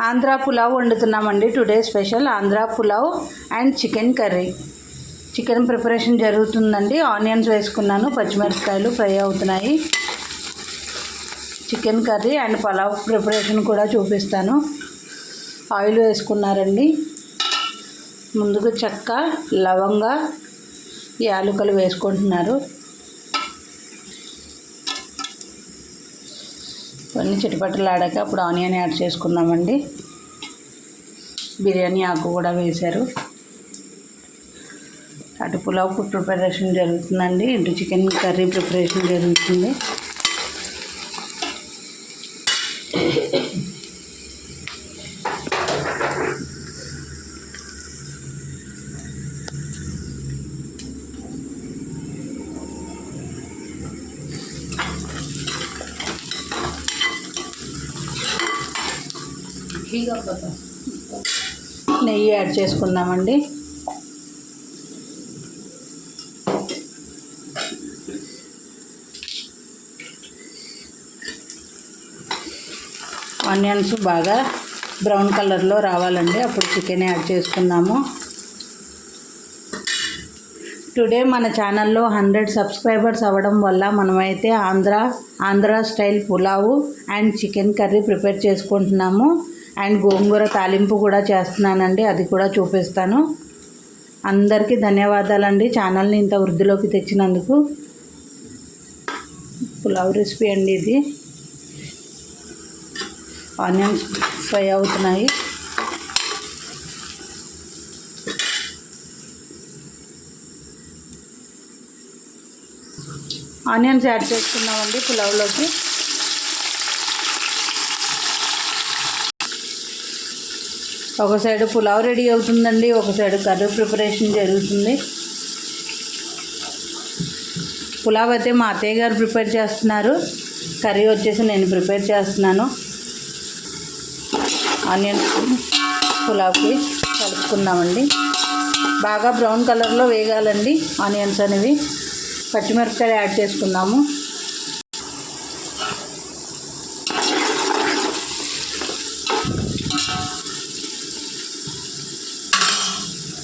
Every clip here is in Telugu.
Andhra pulao వండుతున్నామండి. Today special Andhra pulao and chicken curry. Chicken preparation జరుగుతుందండి. ఆనియన్స్ వేసుకున్నాను పచ్చిమిరపకాయలు ఫ్రై అవుతున్నాయి. Chicken curry and pulao preparation కూడా చూపిస్తాను. ఆయిల్ వేసుకున్నారండి. ముందుగా చెక్క లవంగ యాలకులు వేసుకుంటున్నారు. ఇవన్నీ చిటపట్టలు ఆడాక అప్పుడు ఆనియన్ యాడ్ చేసుకున్నామండి బిర్యానీ ఆకు కూడా వేశారు. అటు పులావ్ ప్రిపరేషన్ జరుగుతుందండి. ఇటు చికెన్ కర్రీ ప్రిపరేషన్ జరుగుతుంది. నెయ్యి యాడ్ చేసుకుందామండి. ఆనియన్స్ బాగా బ్రౌన్ కలర్లో రావాలండి. అప్పుడు చికెన్ యాడ్ చేసుకుందాము. టుడే మన ఛానల్లో హండ్రెడ్ సబ్స్క్రైబర్స్ అవ్వడం వల్ల మనమైతే Andhra Andhra style pulao and chicken curry prepare చేసుకుంటున్నాము. అండ్ గోంగూర తాలింపు కూడా చేస్తున్నానండి అది కూడా చూపిస్తాను. అందరికీ ధన్యవాదాలండి ఛానల్ని ఇంత వృద్ధిలోకి తెచ్చినందుకు. పులావ్ రెసిపీ అండి ఇది. ఆనియన్స్ ఫ్రై అవుతున్నాయి. ఆనియన్స్ యాడ్ చేసుకున్నామండి పులావ్లోకి. ఒక సైడ్ పులావ్ రెడీ అవుతుందండి ఒక సైడ్ కర్రీ ప్రిపరేషన్ జరుగుతుంది. పులావ్ అయితే మా అత్తయ్య గారు ప్రిపేర్ చేస్తున్నారు. కర్రీ వచ్చేసి నేను ప్రిపేర్ చేస్తున్నాను. ఆనియన్స్ పులావ్కి కలుపుకుందామండి. బాగా బ్రౌన్ కలర్లో వేగాలండి ఆనియన్స్ అనేవి. పచ్చిమిరపకాయలు యాడ్ చేసుకుందాము.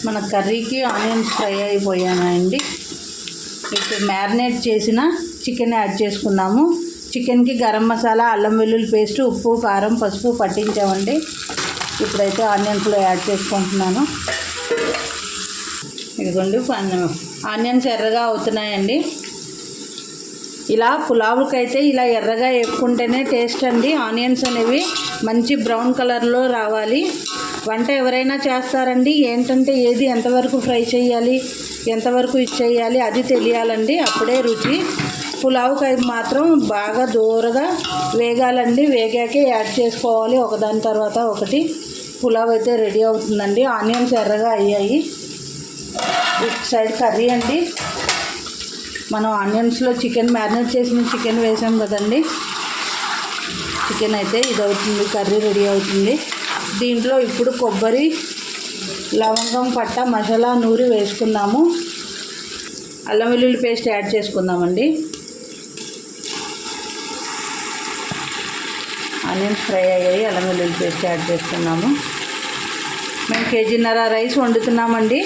మన కర్రీకి ఆనియన్స్ ఫ్రై అయిపోయాయండి. ఇప్పుడు మ్యారినేట్ చేసిన చికెన్ యాడ్ చేసుకున్నాము. చికెన్కి గరం మసాలా అల్లం వెల్లుల్లి పేస్ట్ ఉప్పు కారం పసుపు పట్టించామండి. ఇప్పుడైతే ఆనియన్స్లో యాడ్ చేసుకుంటున్నాను. ఇదిగోండి ఆనియన్స్ ఎర్రగా అవుతున్నాయండి. ఇలా పులావుకైతే ఇలా ఎర్రగా వేపుకుంటేనే టేస్ట్ అండి. ఆనియన్స్ అనేవి మంచి బ్రౌన్ కలర్లో రావాలి. వంట ఎవరైనా చేస్తారండి ఏంటంటే ఏది ఎంతవరకు ఫ్రై చేయాలి ఎంతవరకు ఇచ్చేయాలి అది తెలియాలండి. అప్పుడే రుచి పులావుకి మాత్రం బాగా దూరగా వేగాలండి. వేగాకే యాడ్ చేసుకోవాలి. ఒకదాని తర్వాత ఒకటి పులావ్ అయితే రెడీ అవుతుందండి. ఆనియన్స్ ఎర్రగా అయ్యాయి. ఇటు సైడ్ కర్రీ అండి. మనం ఆనియన్స్లో చికెన్ మ్యారినేట్ చేసిన చికెన్ వేసాం కదండి. చికెన్ అయితే ఇది అవుతుంది కర్రీ రెడీ అవుతుంది. దీంట్లో ఇప్పుడు కొబ్బరి లవంగం పట్ట మసాలా నూరి వేసుకుందాము అల్లం వెల్లుల్లి పేస్ట్ యాడ్ చేసుకుందామండి. ఆనియన్స్ ఫ్రై అయ్యాయి అల్లం వెల్లుల్లి పేస్ట్ యాడ్ చేసుకున్నాము. మేము కేజీన్నర రైస్ వండుతున్నామండి.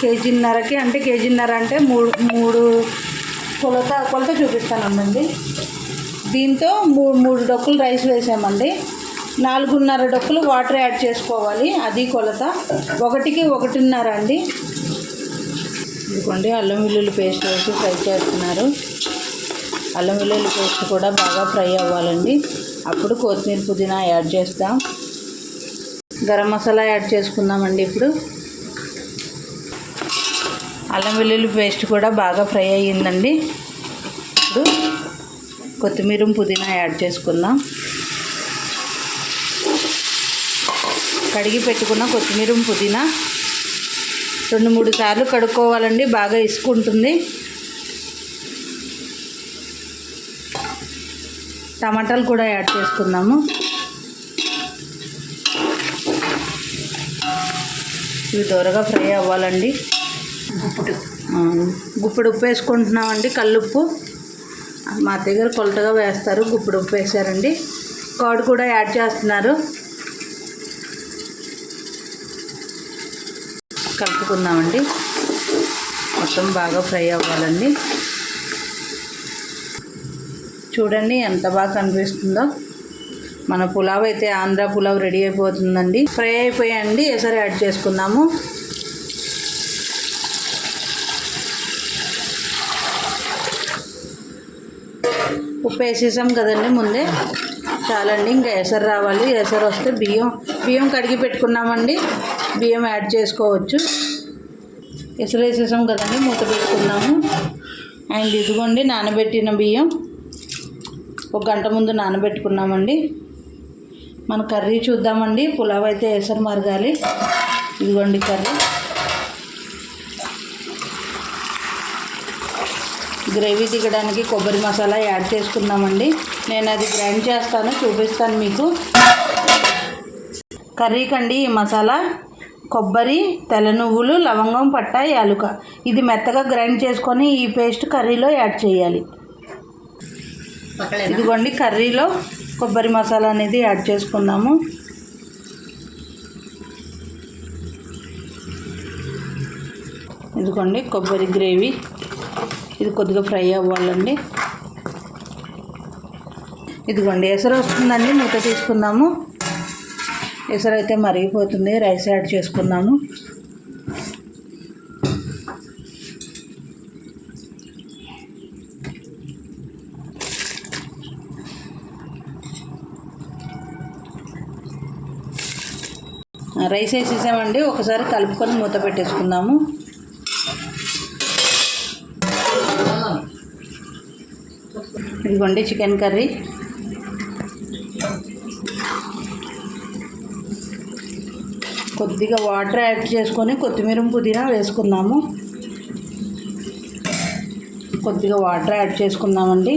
కేజీన్నరకి అంటే కేజీన్నర అంటే మూడు మూడు కొలత కొలత చూపిస్తానండి దీంతో మూడు మూడు డొక్కులు రైస్ వేసామండి. నాలుగున్నర డొక్కులు వాటర్ యాడ్ చేసుకోవాలి. అది కొలత. ఒకటికి ఒకటిన్నర అండి. ఇదిగోండి అల్లం వెల్లుల్లి పేస్ట్ వేసి ఫ్రై చేస్తున్నారు. అల్లం వెల్లుల్లి పేస్ట్ కూడా బాగా ఫ్రై అవ్వాలండి. అప్పుడు కొత్తిమీర పుదీనా యాడ్ చేస్తాం. గరం మసాలా యాడ్ చేసుకుందామండి ఇప్పుడు. అల్లం వెల్లుల్లి పేస్ట్ కూడా బాగా ఫ్రై అయ్యిందండి. ఇప్పుడు కొత్తిమీర పుదీనా యాడ్ చేసుకుందాం. కడిగి పెట్టుకున్న కొత్తిమీర పుదీనా. రెండు మూడు సార్లు కడుక్కోవాలండి బాగా ఇసుకుంటుంది. టమాటాలు కూడా యాడ్ చేసుకుందాము. ఇవి దూరగా ఫ్రై అవ్వాలండి. గుప్పుడు గుప్పుడు ఉప్పు వేసుకుంటున్నామండి కల్లుప్పు. మా దగ్గర కొలతగా వేస్తారు గుప్పుడు ఉప్పు వేసారండి. కాడు కూడా యాడ్ చేస్తున్నారు. కలుపుకుందామండి. మొత్తం బాగా ఫ్రై అవ్వాలండి. చూడండి ఎంత బాగా కనిపిస్తుందో. మన పులావ్ అయితే ఆంధ్ర పులావ్ రెడీ అయిపోతుందండి. ఫ్రై అయిపోయాయండి. ఎసరు యాడ్ చేసుకుందాము. ఉప్పు వేసేసాం కదండి ముందే. చాలండి ఇంకా ఎసరు రావాలి. ఎసరు వస్తే బియ్యం బియ్యం కడిగి పెట్టుకున్నామండి. బియ్యం యాడ్ చేసుకోవచ్చు. ఇసులు వేసేసాం కదండి మూత పెట్టుకున్నాము. అండ్ ఇదిగోండి నానబెట్టిన బియ్యం. ఒక గంట ముందు నానబెట్టుకున్నామండి. మన కర్రీ చూద్దామండి. పులావ్ అయితే వేసరు మరగాలి. ఇదిగోండి కర్రీ. గ్రేవీ దిగడానికి కొబ్బరి మసాలా యాడ్ చేసుకున్నామండి. నేను అది గ్రైండ్ చేస్తాను చూపిస్తాను మీకు. కర్రీకండి ఈ మసాలా. కొబ్బరి తెల్ల నువ్వులు లవంగం పట్ట యాలుక. ఇది మెత్తగా గ్రైండ్ చేసుకొని ఈ పేస్ట్ కర్రీలో యాడ్ చేయాలి. ఇదిగోండి కర్రీలో కొబ్బరి మసాలా అనేది యాడ్ చేసుకుందాము. ఇదిగోండి కొబ్బరి గ్రేవీ. ఇది కొద్దిగా ఫ్రై అవ్వాలండి. ఇదిగోండి ఎసరు వస్తుందండి మూత తీసుకుందాము. పెసరు అయితే మరిగిపోతుంది. రైస్ యాడ్ చేసుకున్నాను రైస్ వేసేసామండి. ఒకసారి కలుపుకొని మూత పెట్టేసుకుందాము. ఇదిగోండి చికెన్ కర్రీ. కొద్దిగా వాటర్ యాడ్ చేసుకొని కొత్తిమీర పుదీనా వేసుకుందాము. కొద్దిగా వాటర్ యాడ్ చేసుకుందామండి.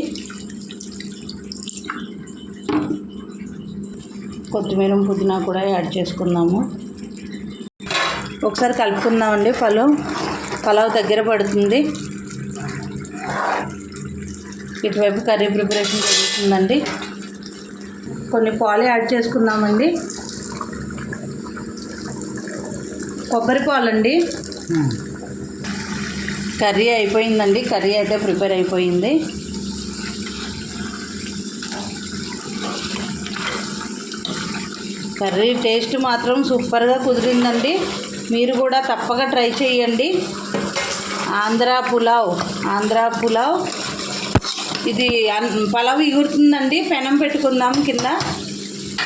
కొత్తిమీర పుదీనా కూడా యాడ్ చేసుకుందాము. ఒకసారి కలుపుకుందామండి పలావ్ పలావ్ దగ్గర పడుతుంది. ఇటువైపు కర్రీ ప్రిపరేషన్ జరుగుతుందండి. కొన్ని పాలు యాడ్ చేసుకుందామండి. కొబ్బరి పాలండి. కర్రీ అయిపోయిందండి. కర్రీ అయితే ప్రిపేర్ అయిపోయింది. కర్రీ టేస్ట్ మాత్రం సూపర్గా కుదిరిందండి. మీరు కూడా తప్పక ట్రై చేయండి. ఆంధ్ర పులావ్ ఆంధ్ర పులావ్. ఇది పలావ్ ఎగురుతుందండి పెనం పెట్టుకుందాం కింద.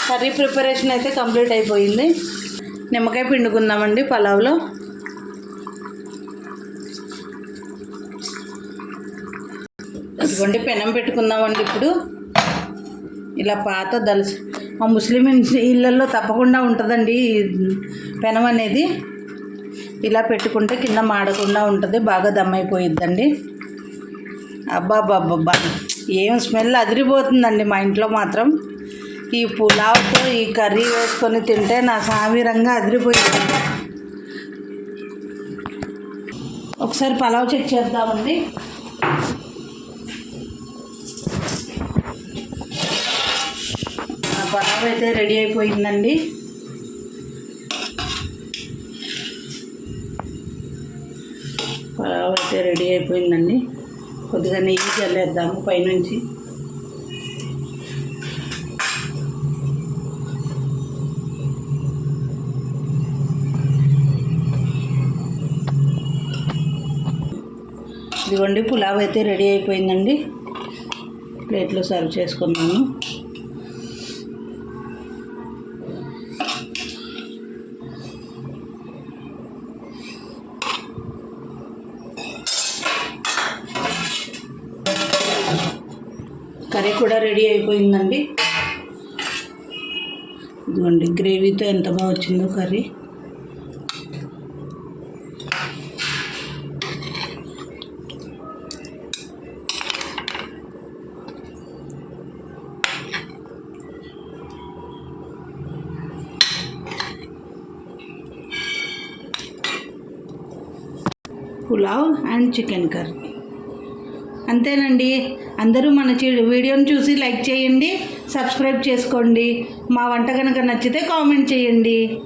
కర్రీ ప్రిపరేషన్ అయితే కంప్లీట్ అయిపోయింది. నిమ్మకాయ పిండుకుందామండి పలావ్లో. ఇదిగోండి పెనం పెట్టుకుందామండి ఇప్పుడు. ఇలా పాత దలస మా ముస్లిం ఇళ్ళల్లో తప్పకుండా ఉంటుందండి ఈ పెనం అనేది. ఇలా పెట్టుకుంటే కింద మాడకుండా ఉంటుంది బాగా దమ్ అయిపోయిద్దండి. అబ్బాబ్బాబ్బా ఏం స్మెల్ అదిరిపోతుందండి మా ఇంట్లో మాత్రం. ఈ పులావ్తో ఈ కర్రీ వేసుకొని తింటే నా సామిరంగా అదిరిపోయింది. ఒకసారి పలావ్ చెక్ చేద్దామండి. ఆ పలావ్ అయితే రెడీ అయిపోయిందండి. పలావ్ అయితే రెడీ అయిపోయిందండి. కొద్దిగా నెయ్యి చల్లేద్దాము పైనుంచి. ఇదిగోండి పులావ్ అయితే రెడీ అయిపోయిందండి. ప్లేట్లో సర్వ్ చేసుకున్నాము కర్రీ కూడా రెడీ అయిపోయిందండి. ఇదిగోండి గ్రేవీతో ఎంత బాగా వచ్చిందో curry. Pulao and chicken curry. అంతేనండి. అందరూ మన చి- వీడియోని చూసి లైక్ చేయండి సబ్స్క్రైబ్ చేసుకోండి. మా వంట కనుక నచ్చితే కామెంట్ చేయండి.